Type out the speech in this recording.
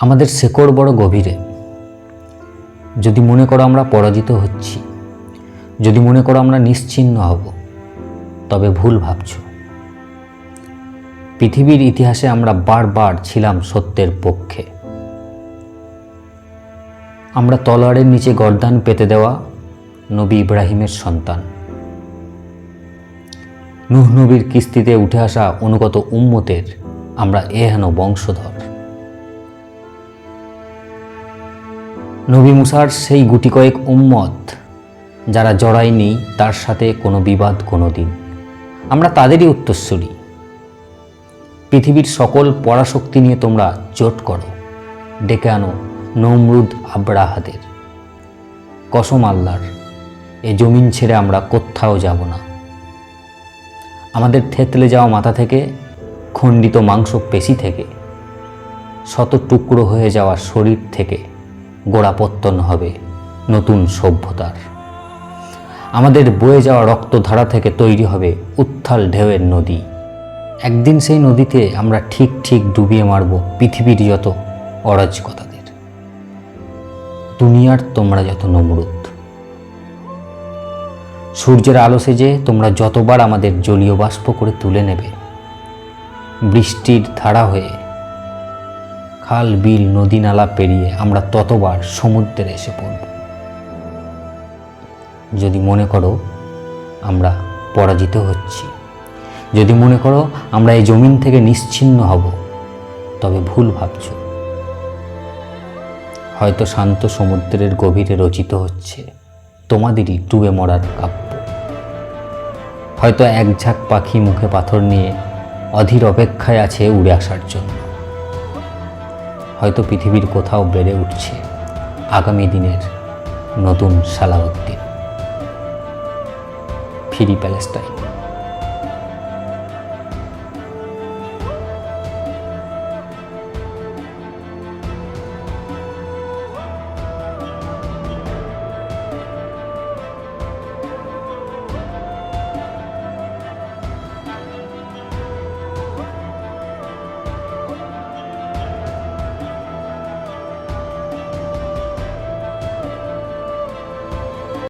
আমাদের শেকড় বড় গভীরে। যদি মনে করো আমরা পরাজিত হচ্ছি, যদি মনে করো আমরা নিশ্চিহ্ন হব, তবে ভুল ভাবছ। পৃথিবীর ইতিহাসে আমরা বারবার ছিলাম সত্যের পক্ষে। আমরা তলোয়ারের নিচে গর্দান পেতে দেওয়া নবী ইব্রাহিমের সন্তান। নুহ নবীর কিস্তিতে উঠে আসা অনুগত উম্মতের আমরা এহেন বংশধর। নবী মুসার সেই গুটি কয়েক উম্মত যারা জড়ায়নি, তার সাথে কোনো বিবাদ কোনো দিন আমরা তাদেরই উত্তরস্বরী পৃথিবীর সকল পরাশক্তি নিয়ে তোমরা জোট করো, ডেকে আনো নমরুদ আব্রাহাদের। কসম আল্লাহর, এ জমিন ছেড়ে আমরা কোথাও যাব না। আমাদের থেতলে যাওয়া মাথা থেকে, খণ্ডিত মাংস পেশি থেকে, শত টুকরো হয়ে যাওয়া শরীর থেকে গোড়াপত্তন হবে নতুন সভ্যতার। আমাদের বয়ে যাওয়া রক্তধারা থেকে তৈরি হবে উত্থাল ঢেউয়ের নদী। একদিন সেই নদীতে আমরা ঠিক ঠিক ডুবিয়ে মারব পৃথিবীর যত অরাজকতাদের। দুনিয়ার তোমরা যত নমরুদ। সূর্যের আলো সেজে তোমরা যতবার আমাদের জলীয় বাষ্প করে তুলে নেবে, বৃষ্টির ধারা হয়ে খাল, বিল, নদী নালা পেরিয়ে আমরা ততবার সমুদ্রে এসে পড়ব। যদি মনে করো আমরা পরাজিত হচ্ছি, যদি মনে করো আমরা এই জমিন থেকে নিশ্চিন্ন হব, তবে ভুল ভাবছ। হয়তো শান্ত সমুদ্রের গভীরে রচিত হচ্ছে তোমাদেরই ডুবে মরার কাব্য। হয়তো এক ঝাঁক পাখি মুখে পাথর নিয়ে অধীর অপেক্ষায় আছে উড়ে আসার জন্য। হয়তো পৃথিবীর কোথাও বেড়ে উঠছে আগামী দিনের নতুন সালাউদ্দিন। ফিরি প্যালেস্টাইন।